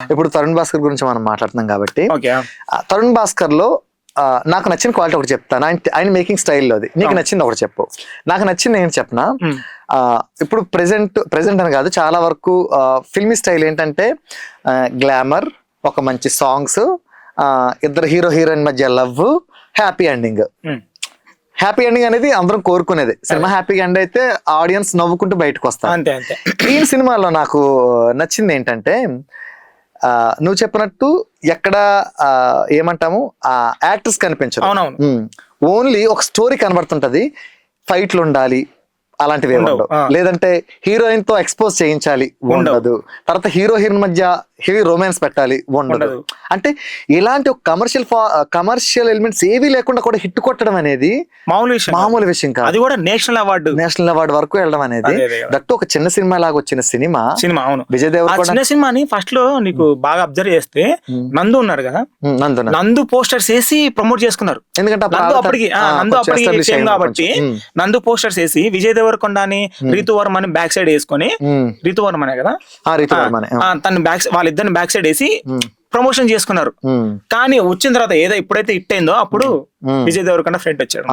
ఇప్పుడు తరుణ్ భాస్కర్ గురించి మనం మాట్లాడుతున్నాం కాబట్టి. తరుణ్ భాస్కర్లో నాకు నచ్చిన క్వాలిటీ ఒకటి చెప్తాను ఆయన ఆయన మేకింగ్ స్టైల్లోది నీకు నచ్చింది ఒకటి చెప్పు. నాకు నచ్చింది నేను చెప్పనా? ఇప్పుడు ప్రెసెంట్ ప్రెసెంట్ అని కాదు చాలా వరకు ఫిల్మీ స్టైల్ ఏంటంటే గ్లామర్ ఒక మంచి సాంగ్స్ ఇద్దరు హీరో హీరోయిన్ మధ్య love happy ending. Happy ending అనేది అందరం కోరుకునేది. సినిమా హ్యాపీ ఎండ్ అయితే ఆడియన్స్ నవ్వుకుంటూ బయటకు వస్తారు. అంతే. ఈ సినిమాలో నాకు నచ్చింది ఏంటంటే నువ్వు చెప్పినట్టు ఎక్కడ ఆ, ఏమంటాము ఆ యాక్టర్స్ కనిపించరు. అవునవును. ఓన్లీ ఒక స్టోరీ కనబడుతుంటది. ఫైట్లు ఉండాలి అలాంటివి ఏమి ఉండవు. లేదంటే హీరోయిన్తో ఎక్స్పోజ్ చేయించాలి ఉండదు. తర్వాత హీరో హీరోయిన్ మధ్య హెవీ రొమాన్స్ పెట్టాలి ఉండదు. అంటే ఇలాంటి ఒక కమర్షియల్ కమర్షియల్ ఎలిమెంట్స్ ఏవి లేకుండా కూడా హిట్ కొట్టడం అనేది మామూలు విషయం. మామూలు విషయం కాదు. అది కూడా నేషనల్ అవార్డు నేషనల్ అవార్డు వరకు వెళ్ళడం అనేది. దట్టు ఒక చిన్న సినిమా లాగా వచ్చిన సినిమా. సినిమా అవును. విజయ్ ఆ దేవరకొండ చిన్న సినిమాని ఫస్ట్లో నీకు బాగా అబ్జర్వ్ చేస్తే నందు ఉన్నారు కదా? నందున నందు పోస్టర్స్ వేసి ప్రమోట్ చేసుకున్నారు. ఎందుకంటే నందు అప్పటికి నందు కాబట్టి నందు పోస్టర్స్ వేసి విజయ్ దేవరకొండ అని రీతు వర్మ అని బ్యాక్ సైడ్ వేసుకొని. రీతు వర్మ అనే కదా రీతు తన బ్యాక్ వాళ్ళిద్దరిని బ్యాక్ సైడ్ వేసి ప్రమోషన్ చేసుకున్నారు. కానీ వచ్చిన తర్వాత ఏదో ఎప్పుడైతే హిట్ అయిందో అప్పుడు. విజయ్ దేవరకొండ ఫ్రెండ్ వచ్చాడు.